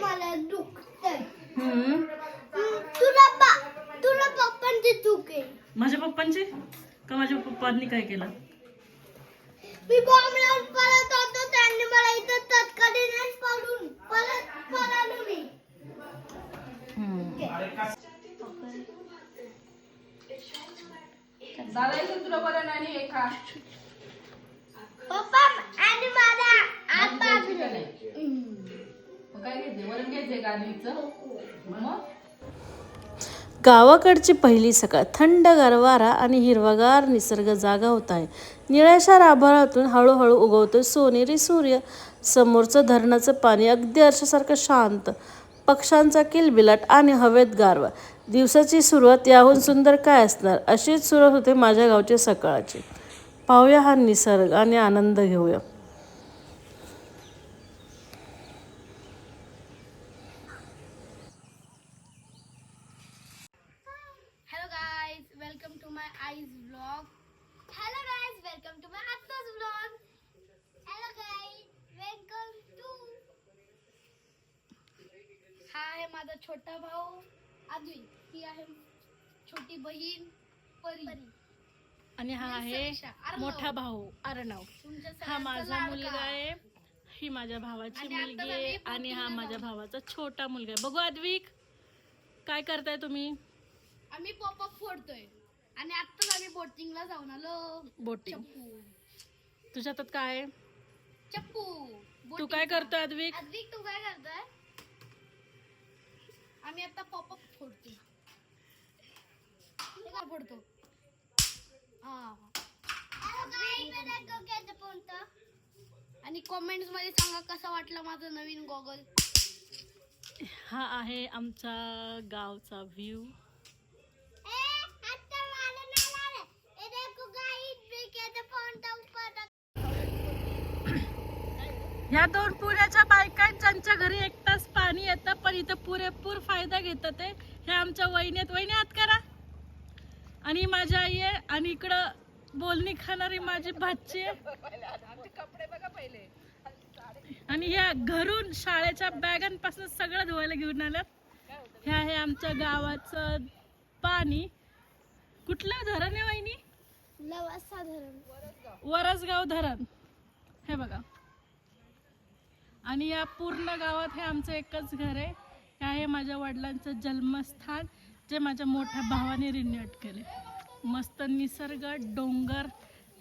मला दुखतंय. हम्म. तुला पा तुला पप्पांची चूक आहे. माझ्या पप्पांची? का माझ्या पप्पांनी काय केलं? मी बॉम्ब लावून पळत होतो त्यांनी मला इथं तत्कालीन पडून पळत पळालो मी. दादाचं तुला बरं नाही हे खा पप्पा आणि माझा हात घ्यायची का बाजूला नाही? वरण मग? गावाकडची पहिली सकाळ. थंड गारवारा आणि हिरवागार निसर्ग जागा होत आहे निळ्याशार आभाळातून हळूहळू उगवतो सोनेरी सूर्य. समोरचं धरणाचं पाणी अगदी अर्शासारखं शांत. पक्ष्यांचा किलबिलाट आणि हवेत गारवा. दिवसाची सुरुवात याहून सुंदर काय असणार? अशीच सुरुवात होते माझ्या गावची सकाळची. पाहूया हा निसर्ग आणि आनंद घेऊया. माझा छोटा भाऊ आदवी ही आहे छोटी बहीण परी. आणि हा आहे मोठा भाऊ अर्णव हा माझा. मुलगा आहे. ही माझ्या भावाची मुलगी आहे आणि हा माझ्या. भावाचा छोटा मुलगा आहे. बघू अद्विक काय करताय तुम्ही? आम्ही पॉपअप फोडतोय. आणि आत्ताच आम्ही बोटिंगला जाऊन आलो. बोटिंग चप्पू. तुझ्या हातात काय आहे? चप्पू. तू काय करतोय अद्विक अद्विक तू काय करतोय? आम्ही आता पॉपअप फोडतो. काय फोडतो? हा आणि कॉमेंट्समध्ये सांगा कसा वाटला माझा नवीन गॉगल हा आहे आमचा गावचा व्ह्यू ह्या दोन पुण्याच्या बायका आहेत घरी एक पाणी येतं पण इथं पुरेपूर फायदा घेतात ते. हे आमच्या वहिनीत वहिनी हात करा. आणि माझी आई आहे आणि इकडं बोलणी खाणारी माझी भाची आहे. आणि ह्या घरून शाळेच्या बॅगांपासून सगळं धुवायला घेऊन आल्यात. हे आहे आमच्या गावाचं पाणी. कुठलं धरण आहे वहिनी? लवासा धरण. वरसगाव धरण. हे बघा. आणि या पूर्ण गावात हे आमचं एकच घर आहे. हे आहे माझ्या वडिलांचं जन्मस्थान जे माझ्या मोठ्या भावाने रिन्यूट केले. मस्त निसर्ग डोंगर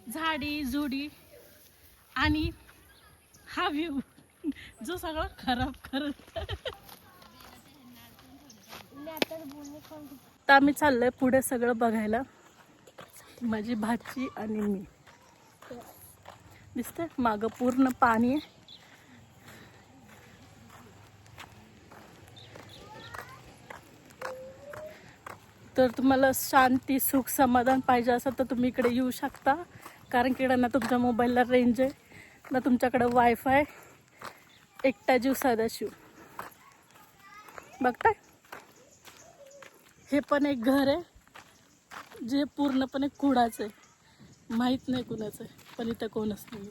झाडी झुडी आणि हा व्ह्यू जो सगळा खराब करत. तर आम्ही चाललोय पुढे सगळं बघायला. माझी भाची आणि मी. दिसतंय? मागं पूर्ण पाणी आहे. तर तुम्हाला शांती सुख समाधान पाहिजे असेल तर तुम्ही इकडे येऊ शकता. कारण की ना तुमच्या मोबाईलला रेंज आहे. ना तुमच्याकडं वायफाय एकटा जीव साधा शिव बघताय? हे पण एक घर आहे. जे पूर्णपणे कुडाचं आहे. माहीत नाही कुणाचं पण इथं कोणच नाही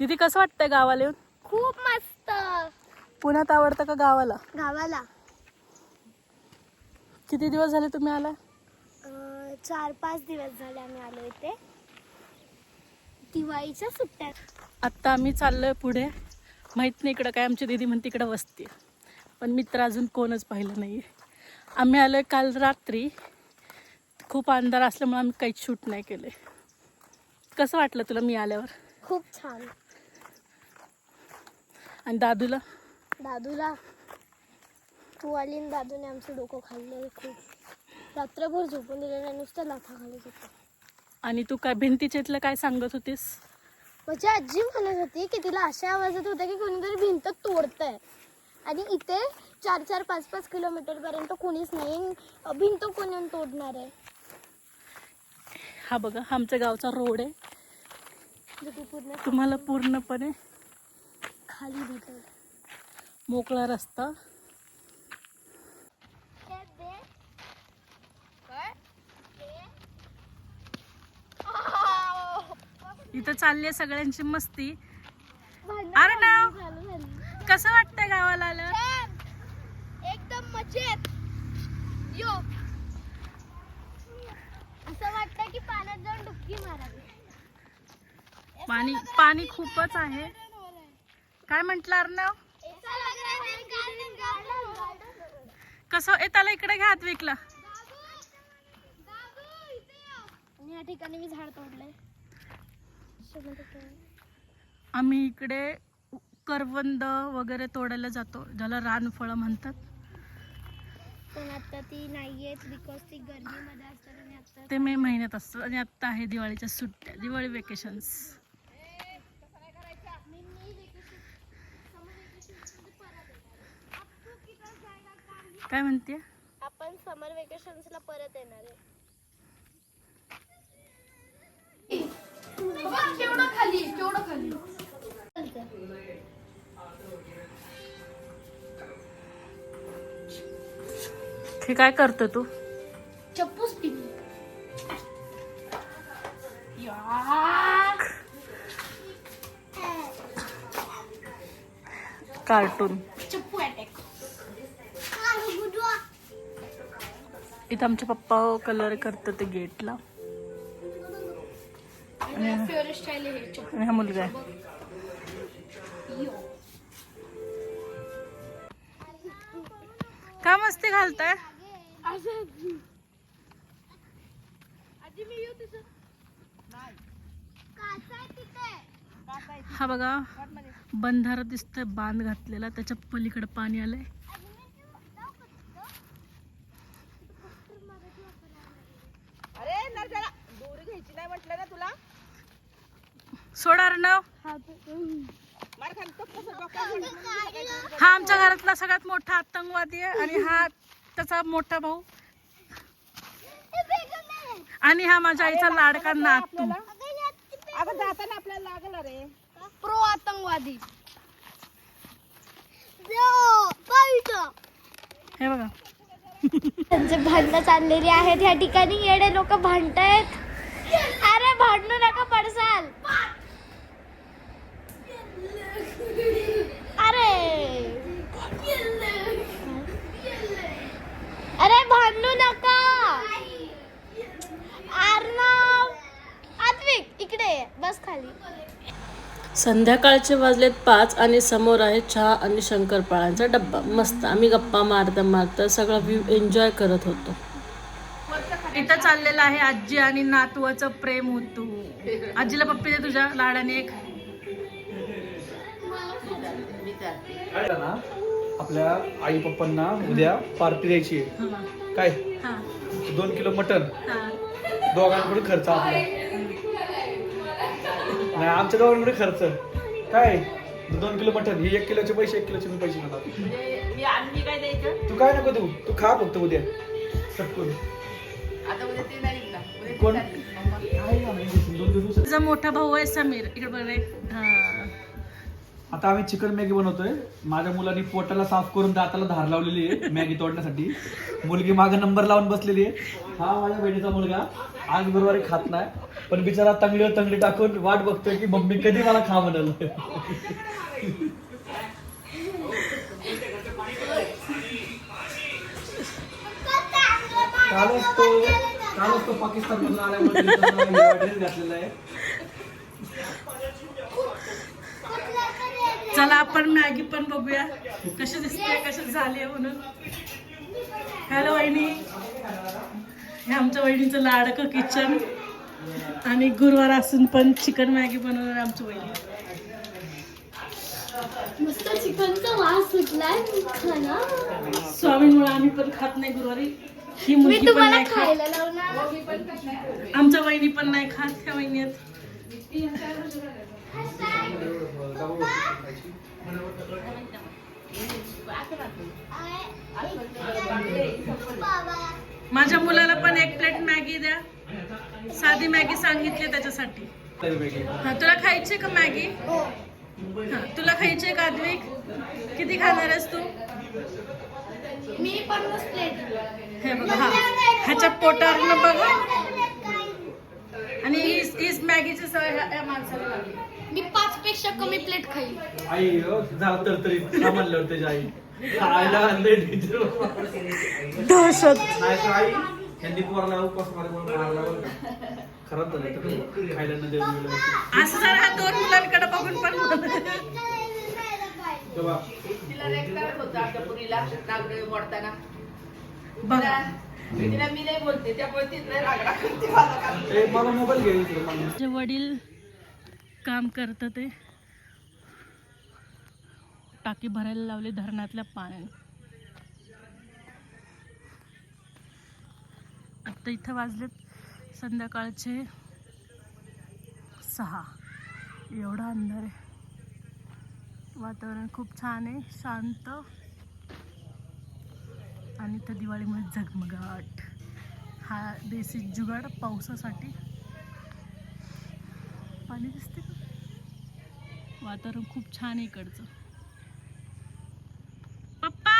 दिदी कसं वाटतंय गावाला येऊन? खूप मस्त. पुण्यात आवडतं का गावाला? गावाला. किती दिवस झाले तुम्ही आला अं, चार पाच दिवस झाले आम्ही आलो इथे. दिवाळीच्या सुट्ट्यात आत्ता आम्ही चाललोय पुढे. माहीत नाही इकडं काय आमची दिदी म्हणते इकडं वस्ती. आहे. पण मित्र अजून कोणच पाहिलं नाही आम्ही आलोय काल रात्री. खूप अंधार असल्यामुळे आम्ही काहीच शूट नाही केले. कसं वाटलं तुला मी आल्यावर? खूप छान. आणि दादूला? दादूला? तू आली आणि दादूने आमचं डोकं खाल्लं खूप. रात्रभर झोपून दिलं नाही नुसतं लाथा खाली होतं आणि तू काय भिंतीच्या इथलं काय सांगत होतीस? माझी आजी म्हणत होती की तिला अशा आवाजात होत्या की कोणीतरी भिंत तोडतंय. आणि इथे चार चार पाच पाच किलोमीटर पर्यंत कोणीच नाही. भिंत कोणी तोडणार आहे? हा बघा आमच्या गावचा रोड आहे. जो की पूर्ण तुम्हाला पूर्णपणे खाली भेटेल. मोकळा रस्ता काय इथं चालली आहे सगळ्यांची मस्ती. अरे झाली. कसं वाटतंय गावाला आलं. एकदम मजेत. यो. असं वाटतं की पाण्यात जाऊन डुबकी मारावी. पाणी पाणी खूपच आहे. काय म्हंटल अर्णव? कसं ए त्याला इकडे घ्या विकला. या ठिकाणी मी झाड तोडलंय. आम्ही इकडे करवंद वगैरे तोडायला जातो ज्याला रानफळं म्हणतात. पण आता ती नाहीयेत बिकॉज ती गर्मीमध्ये असतात आणि आता ते मे महिन्यात असतात आणि आत्ता आहे दिवाळीच्या सुट्ट्या दिवाळी वेकेशन्स काय म्हणते आपण समर वेकेशन्सला परत येणार आहे. केवढं खाली केवढं खाली. हे काय करतो तू? चप्पूस कार्टून. चप्पू अटॅक इथं आमचे पप्पा कलर करतात ते गेटला आणि हा मुलगा आहे. का मस्ती घालताय? हा बघा बंधारा दिसतोय बांध घातलेला त्याच्या पलीकडे पाणी आलंय. अरे दोरी घ्यायची नाही म्हटलं ना तुला? सोडा अर्णव मार खाली तो कसं डोक्यावर हा आमच्या घरातला सगळ्यात मोठा आतंकवादी आहे आणि हा त्याचा मोठा भाऊ. आणि हा माझ्या आईचा लाडका नातू. अगं जाताना आपल्याला लागलं रे. प्रो आतंकवादी. हे बघा. त्यांचे भांडणं चाललेली आहेत. या ठिकाणी येडे लोक भांडतायत. अरे भांडू नका पडसाल अरे अरे भांडू नका अर्णव आत्विक इकडे ये. बस खाली. संध्याकाळचे वाजलेत पाच आणि समोर आहे चहा आणि शंकरपाळ्यांचा डब्बा. मस्त आम्ही गप्पा मारता मारता सगळा व्ह्यू एन्जॉय करत होतो. इथं चाललेलं आहे आजी आणि नातवाचं प्रेम होतो. आजीला पप्पी दे तुझ्या लाडाने एक. आपल्या आई पप्पांना उद्या पार्टी द्यायची आहे. काय? हा. दोन किलो मटन हा. दोघांकडून खर्च आपला. नाही आमच्या दोघांकडे खर्च. काय? दोन किलो मटन ही एक किलोचे पैसे एक किलोचे मी पैसे घेणार काय द्यायचं? तू काय नको देऊ तू खा फक्त उद्या. सटकून आता उद्या ते नाही ना उद्या कोण? तुझा मोठा भाऊ आहे समीर. इकडे बघ रे. हा. आता आम्ही चिकन मॅगी बनवतोय. माझ्या मुलांनी पोटाला साफ करून दाताला धार लावलेली आहे मॅगी तोडण्यासाठी. मुलगी मागे नंबर लावून बसलेली आहे. हा माझ्या बहिणीचा मुलगा. आज गुरुवारी खात नाही पण बिचारा तंगडीवर तंगडी टाकून वाट बघतोय की मम्मी कधी मला खा म्हणाल. कालच तो कालच तो पाकिस्तान मधून आल्यामुळे घातलेला आहे. चला आपण मॅगी पण बघूया. कशी दिसते कशी झाली आहे म्हणून. हॅलो वहिनी. हे आमच्या वहिनीचं लाडकं किचन आणि गुरुवार असून पण चिकन मॅगी बनवणार आमची वहिनी. मस्त चिकनचा वास सुटलाय खाना स्वामींमुळे आम्ही पण खात नाही गुरुवारी. ही मुलगी पण नाही खात. आमच्या वहिनी पण नाही खात ह्या वहिनी माझ्या मुलाला पण एक प्लेट मॅगी द्या. साधी मॅगी सांगितली त्याच्यासाठी. हा तुला खायची का मॅगी? हा तुला खायची का आद्विक किती खाणार आहेस तू? मी पन्नास प्लेट हे बघा हा. ह्याच्या पोटावर बघा. आणि हीच हीच मॅगीची सवय माणसाला लागली. मी पाच पेक्षा कमी प्लेट खाईल. आई हो, झालं तर तरी. का म्हणल्यावर त्याची आई. आईला आणलंय नाही तर आई यांनी पोराला उपास मारे म्हणून का. झालं तर खायला न देऊन गेलं. असं. जर हा दोन मुलांकडे बघून पण तेव्हा तिला रेक्टारच होतं आमच्या पुरीला. नागडे मोडताना बघा. तिला तिला मी नाही बोलते त्यामुळे मला. मोबाईल घे इकडे मला. जे वडील काम करतं ते. टाकी भरायला लावली धरणातल्या पाण्याने. आता इथं वाजलेत संध्याकाळचे सहा. एवढा अंधार आहे. वातावरण खूप छान आहे शांत. आणि इथं दिवाळीमुळे झगमगाट. हा देसी जुगाड पावसासाठी. पाणी दिसते वातावरण खूप छान आहे इकडचं. पप्पा!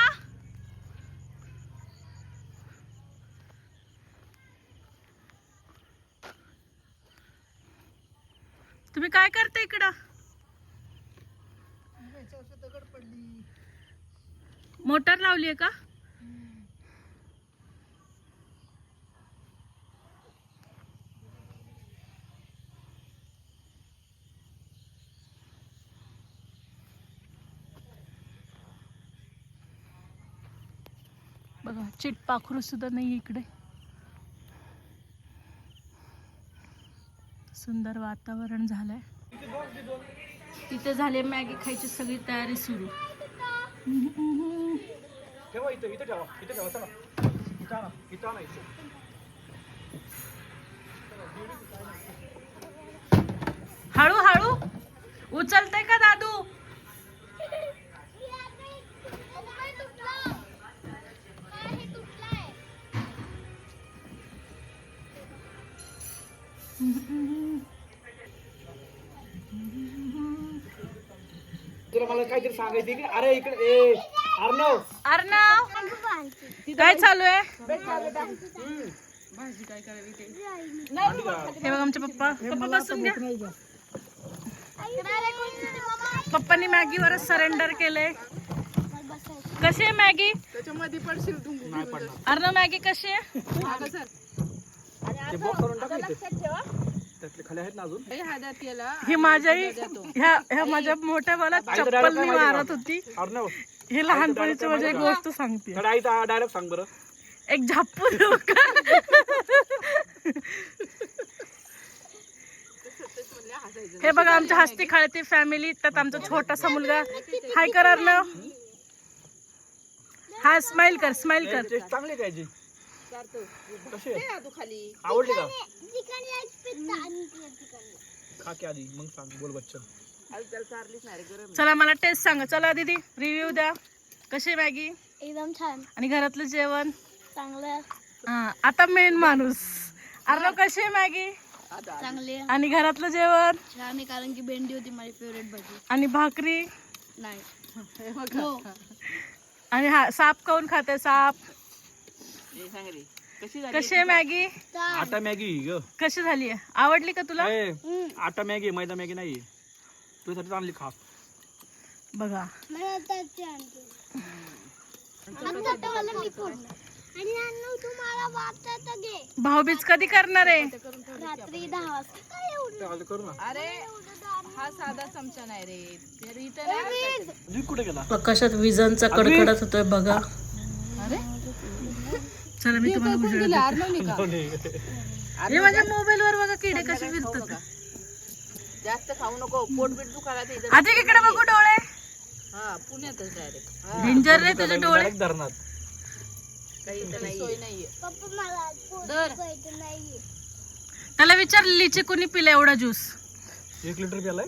तुम्ही काय करता इकडं? मोटर लावली आहे का बघा चिटपाखरू सुद्धा नाही इकडे. सुंदर वातावरण झालंय. तिथे झाले मॅगी खायची सगळी तयारी सुरू. ठेवा इथं इथं ठेवा तुला मला काहीतरी सांगायचं इकडे अरे इकडे ए अर्णव. अर्णव काय चालू आहे? हे बघ आमचे पप्पा. पप्पा बसून घ्या. पप्पांनी मॅगीवरच सरेंडर केलंय. कशी आहे मॅगी? नाही पडणार अर्णव मॅगी कशी आहे? त्यातले खाली आहेत ना अजून? ही माझ्याही ह्या ह्या माझ्या मोठ्या मला चप्पलनी मारत होती. अर्णव हे लहानपणीची माझी एक गोष्ट सांगते. डायरेक्ट सांग बरं. एक झाप्पू देऊ का? हे बघा आमच्या हस्ती खाळती फॅमिली त्यात आमचा छोटासा मुलगा. हाय कर अर्णव. हा स्माइल कर स्माइल कर. चांगली काय जी कशी आहे? आवडली का? खा की आधी मग सांग बोल बच्चन. चला मला टेस्ट सांगा. चला दीदी रिव्ह्यू द्या. कशी मॅगी? एकदम छान. आणि घरातलं जेवण? चांगलं हा, आता मेन माणूस. अर्णव कशी आहे मॅगी? चांगले आणि घरातलं जेवण? छान आहे कारण की भेंडी होती माझी फेवरेट भाजी. आणि भाकरी? नाही. हो. आणि हा साप काऊन खाते? साप. कशी आहे मॅगी? आटा मॅगी ग. कशी झाली आहे? आवडली का तुला? ए, आटा मॅगी मैदा मॅगी नाही तुझ्यासाठी आणली खास. बघा. भाऊबीज कधी करणार आहे? रात्री दहा वाजता. काय एवढं? करू ना. अरे हा साधा चमचा नाही रे. तर इथं ना जीव कुठे गेला? आकाशात विजांचा कडकडत होतोय बघा. चला मी तुम्हाला उजेड देते. हे माझ्या मोबाईल वर बघा किडे कसे फिरतात. जास्त खाऊ नको पोट बीट दुखायला ते इथं इकडे बघू डोळे. हा पुण्यातच डायरेक्ट डेंजर रे तुझे डोळे. Direct धरणात काही इथं नाही सोय नाहीये. पप्पा मला दर नाहीये. त्याला विचार लिचे कोणी पिला एवढा ज्यूस एक लिटर प्यालाय?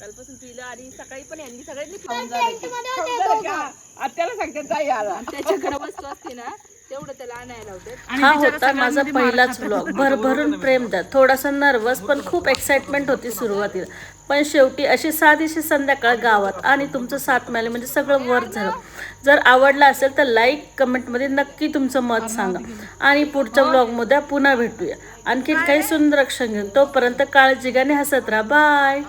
कालपासून पिलं आणि सकाळी पण यांनी सगळ्यांनी खाऊन टेंटमध्ये होते दोघं. आत्याला सांगतात ताई आला. त्याच्याकडे वस्तू असते ना तेवढं त्याला आणायला होते हा होता माझा पहिलाच व्लॉग भरभरून प्रेम द्या. थोडासा नर्वस पण खूप एक्साइटमेंट होती सुरुवातीला. पण शेवटी अशी साधीशी संध्याकाळ गावात आणि तुमचं सात मिळाले म्हणजे सगळं वर झालं. जर आवडलं असेल तर लाईक कमेंटमध्ये नक्की तुमचं मत सांगा. आणि पुढच्या व्लॉगमध्ये पुन्हा भेटूया. आणखीन काही सुंदर क्षण घेऊन. तोपर्यंत काळजी गाणे हसत राहा. बाय